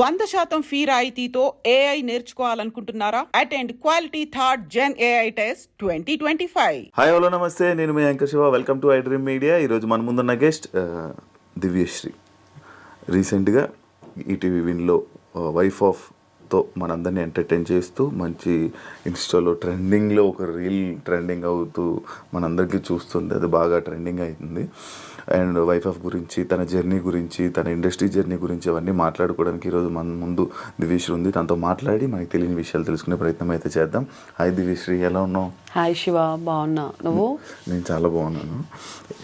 వంద శాతం ఫీ రాయితీతో AI నేర్చుకోవాలనుకుంటున్నారా? Attend quality third gen AI test twenty twenty five hi hello నమస్తే. నేను మీ anchor Shiva. Welcome to I dream media ఈరోజు మన ముందున్న గెస్ట్ దివ్యశ్రీ. రీసెంట్గా ఈటీవీ విన్లో వైఫ్ ఆఫ్ తో మనందరినీ ఎంటర్టైన్ చేస్తూ మంచి ఇన్స్టాలో ట్రెండింగ్లో ఒక రీల్ ట్రెండింగ్ అవుతూ మనందరికీ చూస్తుంది. అది బాగా ట్రెండింగ్ అవుతుంది అండ్ వైఫ్ ఆఫ్ గురించి తన జర్నీ గురించి తన ఇండస్ట్రీ జర్నీ గురించి అవన్నీ మాట్లాడుకోవడానికి ఈరోజు మన ముందు దివ్యశ్రీ ఉంది. తనతో మాట్లాడి మనకి తెలియని విషయాలు తెలుసుకునే ప్రయత్నం అయితే చేద్దాం. హాయ్ దివ్యశ్రీ ఎలా ఉన్నావు? హాయ్ శివ బాగున్నా. నువ్వు? నేను చాలా బాగున్నాను.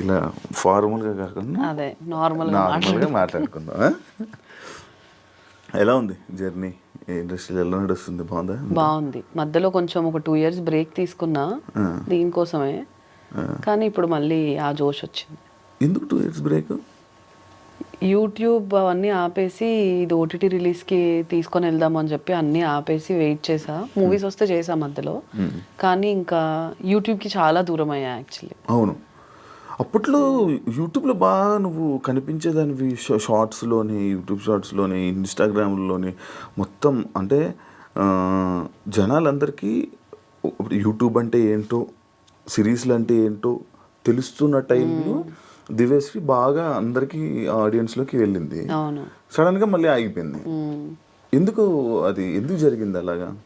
ఇలా ఫార్మల్గా కాకుండా అదే నార్మల్ నార్మల్గా మాట్లాడుకుందాం? ఎలా ఉంది జర్నీ ఇండస్ట్రీలో ఎలా నడుస్తుంది బాగుందా? బాగుంది. మధ్యలో కొంచెం ఒక టూ ఇయర్స్ బ్రేక్ తీసుకున్నా దీనికోసమే. కానీ ఇప్పుడు మళ్ళీ ఆ జోష్ వచ్చింది. ఎందుకు టూ ఇయర్స్ బ్రేక్? యూట్యూబ్ అవన్నీ ఆపేసి ఇది ఓటీటీ రిలీజ్కి తీసుకొని వెళ్దాం అని చెప్పి అన్నీ ఆపేసి వెయిట్ చేసా. మూవీస్ వస్తే చేసా మధ్యలో. కానీ ఇంకా యూట్యూబ్కి చాలా దూరం అయ్యా యాక్చువల్లీ. అవును. అప్పట్లో యూట్యూబ్లో బాగా నువ్వు కనిపించేదానివి షార్ట్స్లోని యూట్యూబ్ షార్ట్స్లోని ఇన్స్టాగ్రామ్లోని మొత్తం అంటే జనాలందరికీ యూట్యూబ్ అంటే ఏంటో సిరీస్లు అంటే ఏంటో తెలుస్తున్న టైంలో దివ్యశ్రీ బాగా అందరికీ ఆడియన్స్లోకి వెళ్ళింది. సడన్గా మళ్ళీ ఆగిపోయింది. ఎందుకు అది ఎందుకు జరిగింది అలాగా?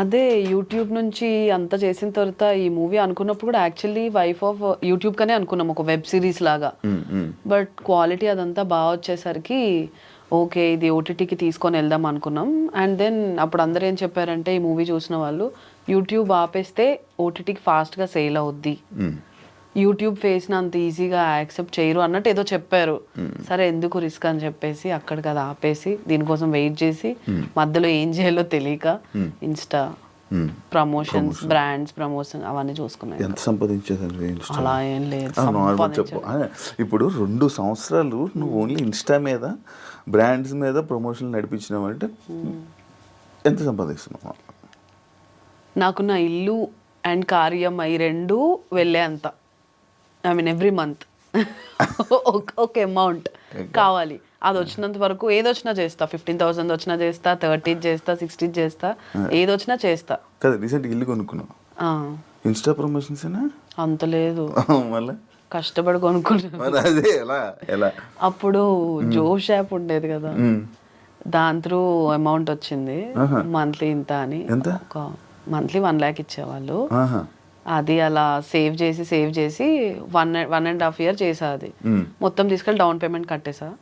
అదే యూట్యూబ్ నుంచి అంత చేసిన తర్వాత ఈ మూవీ అనుకున్నప్పుడు కూడా యాక్చువల్లీ వైఫ్ ఆఫ్ యూట్యూబ్ కనే అనుకున్నాం ఒక వెబ్ సిరీస్ లాగా. బట్ క్వాలిటీ అదంతా బాగా వచ్చేసరికి ఓకే ఇది ఓటీటీకి తీసుకొని వెళ్దాం అనుకున్నాం. అండ్ దెన్ అప్పుడు అందరూ ఏం చెప్పారంటే ఈ మూవీ చూసిన వాళ్ళు యూట్యూబ్ ఆపేస్తే ఓటీటీకి ఫాస్ట్గా సేల్ అవుద్ది. యూట్యూబ్ ఫేస్ని అంత ఈజీగా యాక్సెప్ట్ చేయరు అన్నట్టు ఏదో చెప్పారు. సరే ఎందుకు రిస్క్ అని చెప్పేసి అక్కడికి అది ఆపేసి దీనికోసం వెయిట్ చేసి మధ్యలో ఏం చేయాలో తెలియక ఇన్స్టా. ప్రమోషన్స్ బ్రాండ్స్ ప్రమోషన్ అవన్నీ చూసుకున్నాయి. ఎంత సంపాదించేదాన్ని అలా ఏం లేదు చెప్పు. ఇప్పుడు రెండు సంవత్సరాలు నువ్వు ఓన్లీ ఇన్స్టా మీద బ్రాండ్స్ మీద ప్రమోషన్లు నడిపించినావు అంటే ఎంత సంపాదిస్తున్నావు? నాకు నా ఇల్లు అండ్ కార్యం ఈ రెండు వెళ్ళే అంత. ఐ మీన్ ఎవ్రీ మంత్ ఒక అమౌంట్ కావాలి. అది వచ్చినంత వరకు ఏది వచ్చినా చేస్తా. ఫిఫ్టీన్ థౌసండ్ వచ్చినా చేస్తా థర్టీ చేస్తా సిక్స్టీ చేస్తా ఏది వచ్చినా చేస్తా. కదా రీసెంట్ ఇల్లు కొనుక్కున్నావు ఆ, ఇన్స్టా ప్రమోషన్స్ అంత లేదు. కష్టపడి కొనుక్కున్నా అప్పుడు జోష్ యాప్ ఉండేది కదా. దాని త్రూ అమౌంట్ వచ్చింది. మంత్లీ ఇంత అని. మంత్లీ వన్ ల్యాక్ ఇచ్చేవాళ్ళు. అది అలా సేవ్ చేసి సేవ్ చేసి one one and half year చేసా అది. మొత్తం తీసుకెళ్ళి డౌన్ పేమెంట్ కట్టేసా.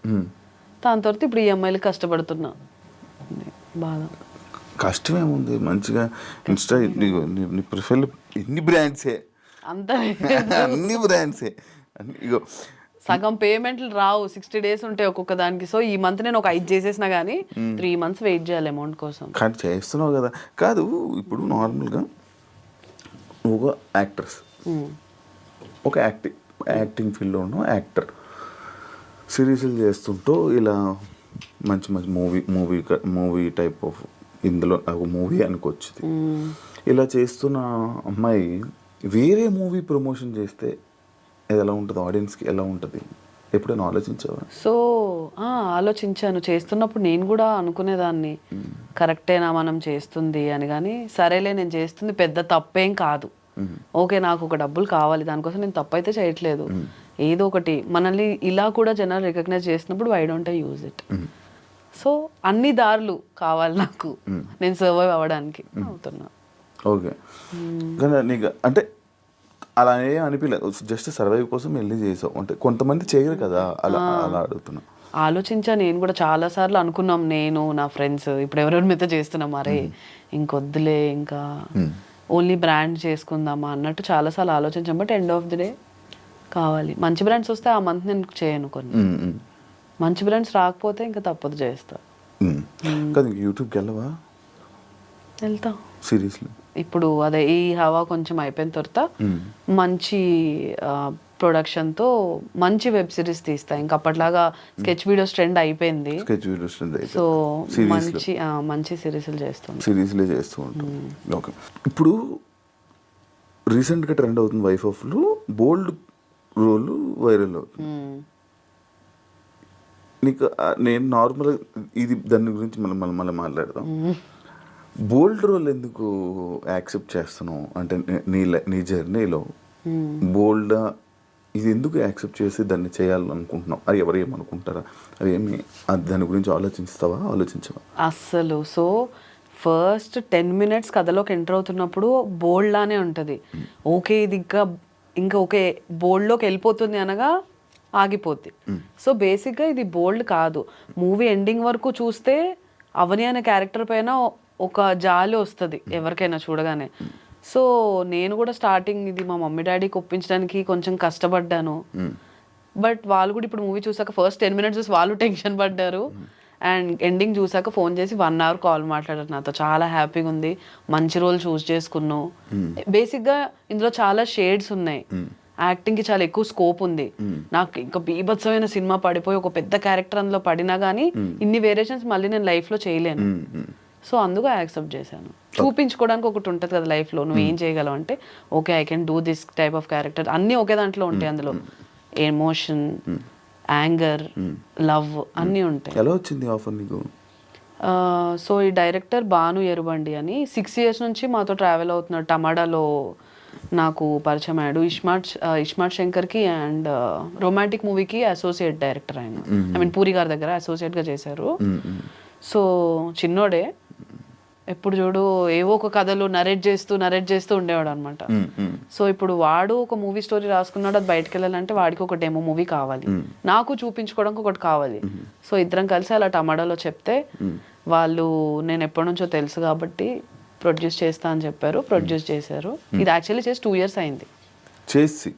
దాని తర్వాత ఇప్పుడు ఈఎంఐలు కష్టపడుతున్నా. బాధ. కష్టమేముంది? మంచిగా ఇన్స్టా నీ- ప్రొఫైల్ ఎన్ని బ్రాండ్సే అంత అన్ని బ్రాండ్సే ఇగో. సగం పేమెంట్లు రావు. సిక్స్టీ డేస్ ఉంటాయి ఒక్కొక్క దానికి. సో ఈ మంత్ నేను ఒక ఐదు చేసేసిన కానీ త్రీ మంత్స్ వెయిట్ చేయాలి అమౌంట్ కోసం. కానీ చేస్తున్నావు కదా. కాదు ఇప్పుడు నార్మల్గా నువ్వు ఒక యాక్ట్రెస్. ఉమ్. ఒక యాక్టింగ్ యాక్టింగ్ ఫీల్డ్లో ఉన్న యాక్టర్. సిరీస్లు చేస్తుంటూ ఇలా మంచి మంచి movie movie movie type of ఇందులో ఒక మూవీ అనుకోవచ్చు ఇది. ఉమ్. ఇలా చేస్తున్న అమ్మాయి వేరే మూవీ ప్రమోషన్ చేస్తే అది ఎలా ఉంటుంది? ఆడియన్స్కి ఎలా ఉంటుంది? ఎప్పుడైనా ఆలోచించావా? సో ఆలోచించాను. చేస్తున్నప్పుడు నేను కూడా అనుకునేదాన్ని. కరెక్టేనా మనం చేస్తుంది అని. కానీ సరేలే నేను చేస్తుంది పెద్ద తప్పేం కాదు. ఓకే నాకు ఒక డబ్బులు కావాలి దానికోసం నేను తప్పు అయితే చేయట్లేదు. ఏదో ఒకటి. మనల్ని ఇలా కూడా జనాలు రికగ్నైజ్ చేసినప్పుడు why don't I use it so అన్ని దారులు కావాలి నాకు. నేను సర్వైవ్ అవ్వడానికి అవుతున్నా. ఓకే. కానీ నీకు అంటే అలా ఏం అనిపించలేదు జస్ట్ సర్వైవ్ కోసం వెళ్ళి చేసావు. అంటే కొంతమంది చేయరు కదా అలా అలా అడుగుతున్నా. ఆలోచించా నేను కూడా చాలా సార్లు అనుకున్నాం. నేను నా ఫ్రెండ్స్ ఇప్పుడు ఎవరెవరి మీద చేస్తున్నాం. అరే ఇంకొద్దులే ఇంకా ఓన్లీ బ్రాండ్ చేసుకుందామా అన్నట్టు చాలాసార్లు ఆలోచించాం. But end of the day కావాలి. మంచి బ్రాండ్స్ వస్తే ఆ మంత్ నేను చేయను కొన్ని. మంచి బ్రాండ్స్ రాకపోతే ఇంకా తప్పదు చేస్తా. ఉమ్. కాదు ఇంక యూట్యూబ్కి వెళ్ళవా? వెళ్తా. సిరీస్లు ఇప్పుడు అదే ఈ హవా కొంచెం అయిపోయిన తర్వాత మంచి ప్రొడక్షన్తో మంచి వెబ్ సిరీస్ తీస్తా. ఇంకా అప్పట్లాగా స్కెచ్ వీడియోస్ ట్రెండ్ అయిపోయింది. స్కెచ్ వీడియోస్ అయితే సో మంచి మంచి సిరీస్లు చేస్తాం సిరీస్లే చేస్తూ ఉంటాం. ఓకే. ఇప్పుడు రీసెంట్గా ట్రెండ్ అవుతుంది వైఫ్ ఆఫ్లో బోల్డ్ రోల్ వైరల్ అవుతుంది. నీకు నేను నార్మల్ ఇది దాని గురించి మనం మనం మళ్ళీ మాట్లాడదాం. బోల్డ్ రోల్ ఎందుకు యాక్సెప్ట్ చేస్తున్నావు? అంటే నీ- నీ జర్నీలో బోల్డ్ ఇది ఎందుకు యాక్సెప్ట్ చేసి దాన్ని చేయాలనుకుంటున్నావు? అది ఎవరు ఏమనుకుంటారా? అది ఏమి దాని గురించి ఆలోచిస్తావా? ఆలోచించవా? అస్సలు. సో ఫస్ట్ టెన్ మినిట్స్ కథలోకి ఎంటర్ అవుతున్నప్పుడు బోల్డ్ లానే ఉంటుంది ఓకే ఇది ఇంకా ఇంకా ఓకే బోల్డ్లోకి వెళ్ళిపోతుంది అనగా ఆగిపోద్ది. సో బేసిక్గా ఇది బోల్డ్ కాదు. మూవీ ఎండింగ్ వరకు చూస్తే అవని అనే క్యారెక్టర్ పైన ఒక జాలి వస్తుంది ఎవరికైనా చూడగానే. సో నేను కూడా స్టార్టింగ్ ఇది మా మమ్మీ డాడీకి ఒప్పించడానికి కొంచెం కష్టపడ్డాను. బట్ వాళ్ళు కూడా ఇప్పుడు మూవీ చూసాక ఫస్ట్ టెన్ మినిట్స్ చూసి వాళ్ళు టెన్షన్ పడ్డారు. అండ్ ఎండింగ్ చూసాక ఫోన్ చేసి వన్ అవర్ కాల్ మాట్లాడారు నాతో. చాలా హ్యాపీగా ఉంది. మంచి రోల్ చూస్ చేసుకున్నావు. బేసిక్గా ఇందులో చాలా షేడ్స్ ఉన్నాయి. యాక్టింగ్కి చాలా ఎక్కువ స్కోప్ ఉంది. నాకు ఇంకా బీభత్సమైన సినిమా పడిపోయి ఒక పెద్ద క్యారెక్టర్ అందులో పడినా కానీ ఇన్ని వేరియేషన్స్ మళ్ళీ నేను లైఫ్లో చేయలేను. సో అందుకు యాక్సెప్ట్ చేశాను. చూపించుకోవడానికి ఒకటి ఉంటుంది కదా లైఫ్లో నువ్వు ఏం చేయగలవు అంటే okay I can do this type of character అన్ని ఒకే దాంట్లో ఉంటాయి అందులో. ఎమోషన్ యాంగర్ లవ్ అన్నీ ఉంటాయి. ఎలా వచ్చింది ఆఫర్ నీకు? సో ఈ డైరెక్టర్ భాను ఎరుబండి అని సిక్స్ ఇయర్స్ నుంచి మాతో ట్రావెల్ అవుతున్నాడు. టమాడాలో నాకు పరిచయం అయ్యాడు. ఇస్మార్ట్ ఇస్మార్ట్ శంకర్కి అండ్ రొమాంటిక్ మూవీకి అసోసియేట్ డైరెక్టర్ ఆయన. ఐ మీన్ పూరి గారి దగ్గర అసోసియేట్గా చేశారు. సో చిన్నోడే. ఎప్పుడు చూడు ఏవో ఒక కథలు నరేట్ చేస్తూ నరేట్ చేస్తూ ఉండేవాడు అనమాట సో ఇప్పుడు వాడు ఒక మూవీ స్టోరీ రాసుకున్నాడు అది బయటకు వెళ్ళాలంటే వాడికి ఒక డెమో మూవీ కావాలి. నాకు చూపించుకోవడానికి ఒకటి కావాలి. సో ఇద్దరం కలిసి అలా టమాటాలో చెప్తే వాళ్ళు నేను ఎప్పటి నుంచో తెలుసు కాబట్టి ప్రొడ్యూస్ చేస్తా అని చెప్పారు ప్రొడ్యూస్ చేశారు. ఇది యాక్చువల్లీ చేసి టూ ఇయర్స్ అయింది. చేసి.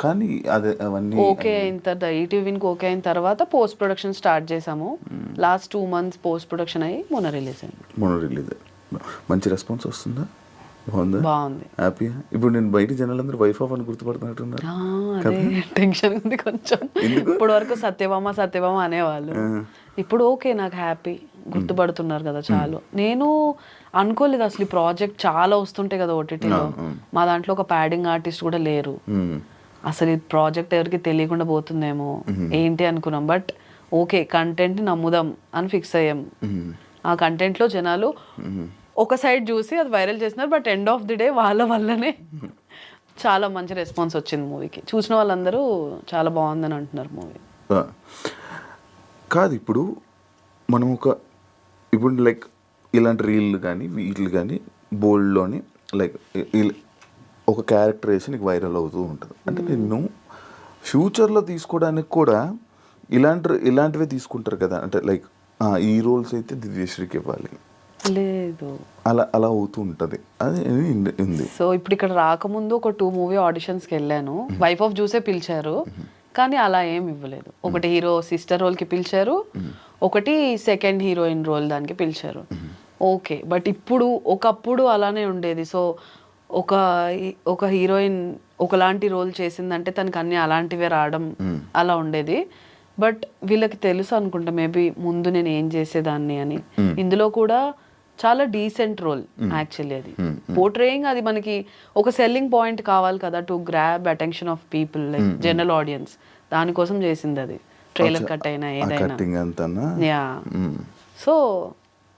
కానీ అదే అవన్నీ ఓకే అయిన తర్వాత ఈటీవీకి ఓకే అయిన తర్వాత పోస్ట్ ప్రొడక్షన్ స్టార్ట్ చేసాము last two months post production అయ్యి మొన్న రిలీజ్ అయింది. మొన్న రిలీజ్ మంచి రెస్పాన్స్ వస్తుందా? బాగుందా? బాగుంది. హ్యాపీ ఇప్పుడు నేను బయట జనాలందరూ వైఫ్ ఆఫ్ అని గుర్తుపడుతున్నట్టున్నారు. ఆ, అదే టెన్షన్ ఉంది కొంచెం. ఇప్పటి వరకు సత్యభామ సత్యభామ అనేవాళ్ళు. ఇప్పుడు ఓకే నాకు హ్యాపీ. గుర్తుపడుతున్నారు కదా చాలు. నేను అనుకోలేదు అసలు ఈ ప్రాజెక్ట్ చాలా వస్తుంటాయి కదా ఓటీటీలో మా దాంట్లో ఒక ప్యాడింగ్ ఆర్టిస్ట్ కూడా లేరు. అసలు ఈ ప్రాజెక్ట్ ఎవరికి తెలియకుండా పోతుందేమో ఏంటి అనుకున్నాం. బట్ ఓకే కంటెంట్ నమ్ముదాం అని ఫిక్స్ అయ్యాం. ఆ కంటెంట్లో జనాలు ఒక సైడ్ చూసి అది వైరల్ చేస్తున్నారు. But end of the day వాళ్ళ వల్లనే చాలా మంచి రెస్పాన్స్ వచ్చింది మూవీకి. చూసిన వాళ్ళందరూ చాలా బాగుందని అంటున్నారు మూవీ. కాదు ఇప్పుడు మనం ఒక ఇప్పుడు లైక్ ఇలాంటి రీల్ కానీ వీటిలు కానీ బోల్డ్లోని లైక్ ఒక క్యారెక్టర్ వేసి నీకు వైరల్ అవుతూ ఉంటుంది. అంటే నిన్ను ఫ్యూచర్లో తీసుకోవడానికి కూడా ఇలాంటి ఇలాంటివే తీసుకుంటారు కదా. అంటే లైక్ ఈ రోల్స్ అయితే దివ్యశ్రీకి ఇవ్వాలి. లేదు. అలా అలా అవుతూ ఉంటుంది. అది ఉంది. సో ఇప్పుడు ఇక్కడ రాకముందు ఒక టూ మూవీ ఆడిషన్స్కి వెళ్ళాను. వైఫ్ ఆఫ్ చూసే పిలిచారు. కానీ అలా ఏం ఇవ్వలేదు. ఒకటి హీరో సిస్టర్ రోల్కి పిలిచారు. ఒకటి సెకండ్ హీరోయిన్ రోల్ దానికి పిలిచారు. ఓకే బట్ ఇప్పుడు ఒకప్పుడు అలానే ఉండేది. సో ఒక ఒక హీరోయిన్ ఒకలాంటి రోల్ చేసిందంటే తనకి అన్ని అలాంటివే రావడం అలా ఉండేది. బట్ వీళ్ళకి తెలుసు అనుకుంటా మేబీ ముందు నేను ఏం చేసేదాన్ని అని. ఇందులో కూడా చాలా డీసెంట్ రోల్ యాక్చువల్లీ అది. పోర్ట్రేయింగ్ అది మనకి ఒక సెల్లింగ్ పాయింట్ కావాలి కదా to grab attention of people like general audience దానికోసం చేసింది అది. ట్రైలర్ కట్ అయినా ఏదైనా. యా సో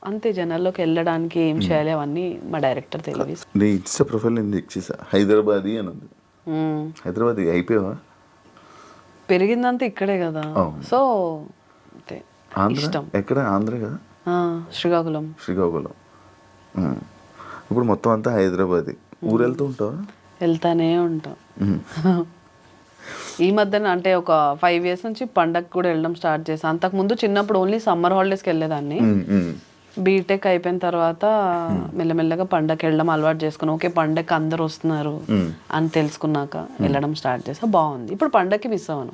అంతే జనాల్లోకి వెళ్ళడానికి ఏం చేయాలి అవన్నీ మా డైరెక్టర్ తెలియదు. ప్రొఫైల్ నేను చెక్ చేసా. హైదరాబాదీ అని ఉంది. హైదరాబాద్ అయిపోయావా? పెరిగిందంతా ఇక్కడే కదా. సో అంతే. ఇష్టం. ఎక్కడ? ఆంధ్ర కదా? శ్రీకాకుళం. శ్రీకాకుళం. ఉమ్. ఇప్పుడు మొత్తం అంతా హైదరాబాద్. ఊరు వెళ్తూ ఉంటావా? వెళ్తానే ఉంటాం. ఈ మధ్యన అంటే ఒక ఫైవ్ ఇయర్స్ నుంచి పండగ కూడా వెళ్ళడం స్టార్ట్ చేశాను అంతకుముందు చిన్నప్పుడు ఓన్లీ సమ్మర్ హాలిడేస్కి వెళ్ళేదాన్ని. బీటెక్ అయిపోయిన తర్వాత మెల్లమెల్లగా పండగకి వెళ్ళడం అలవాటు చేసుకుని ఓకే పండగకి అందరు వస్తున్నారు అని తెలుసుకున్నాక వెళ్ళడం స్టార్ట్ చేసా. బాగుంది. ఇప్పుడు పండగకి మిస్ అవ్వను.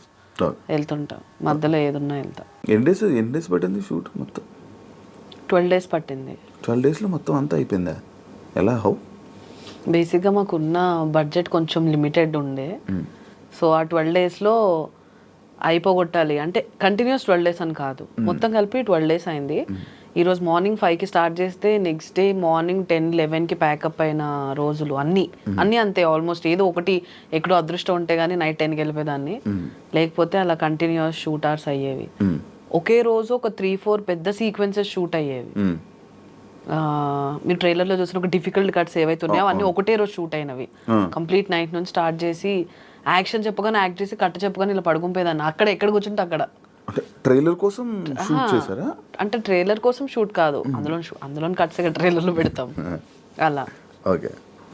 వెళ్తుంటా. మధ్యలో ఏదున్నా వెళ్తా. ఎన్ని డేస్ ఎన్ని డేస్ పట్టింది షూట్ మొత్తం? ట్వెల్వ్ డేస్ పట్టింది. ట్వెల్వ్ డేస్లో మొత్తం అంతా అయిపోయిందా? ఎలా? హౌ? బేసిక్గా మాకున్న బడ్జెట్ కొంచెం లిమిటెడ్ ఉండే. సో ఆ ట్వెల్వ్ డేస్లో అయిపోగొట్టాలి. అంటే కంటిన్యూస్ ట్వెల్వ్ డేస్ అని కాదు. మొత్తం కలిపి ట్వెల్వ్ డేస్ అయింది. ఈరోజు మార్నింగ్ ఫైవ్కి స్టార్ట్ చేస్తే నెక్స్ట్ డే మార్నింగ్ టెన్ లెవెన్కి ప్యాకప్ అయిన రోజులు అన్నీ. అన్నీ అంతే ఆల్మోస్ట్ ఏదో ఒకటి ఎక్కడో అదృష్టం ఉంటే కానీ నైట్ టెన్కి వెళ్ళిపోయేదాన్ని. లేకపోతే అలా కంటిన్యూస్ షూట్ అవర్స్ అయ్యేవి. ఒకే రోజు ఒక త్రీ ఫోర్ పెద్ద సీక్వెన్సెస్ షూట్ అయ్యేవి. మీరు ట్రైలర్లో చూసిన ఒక డిఫికల్ట్ కట్స్ ఏవైతే ఉన్నాయో అవన్నీ ఒకటే రోజు షూట్ అయినవి. కంప్లీట్ నైట్ నుంచి స్టార్ట్ చేసి యాక్షన్ చెప్పగానే యాక్ట్ చేసి కట్ట చెప్పగానే ఇలా పడుకుంపోయేదాన్ని అక్కడ ఎక్కడ కూర్చుంటే అక్కడ. అంటే ట్రైలర్ కోసం షూట్ చేశారా? అంటే ట్రైలర్ కోసం షూట్ కాదు. అందులో అందులో కట్స్ ట్రైలర్లో పెడతాం. అలా. ఓకే.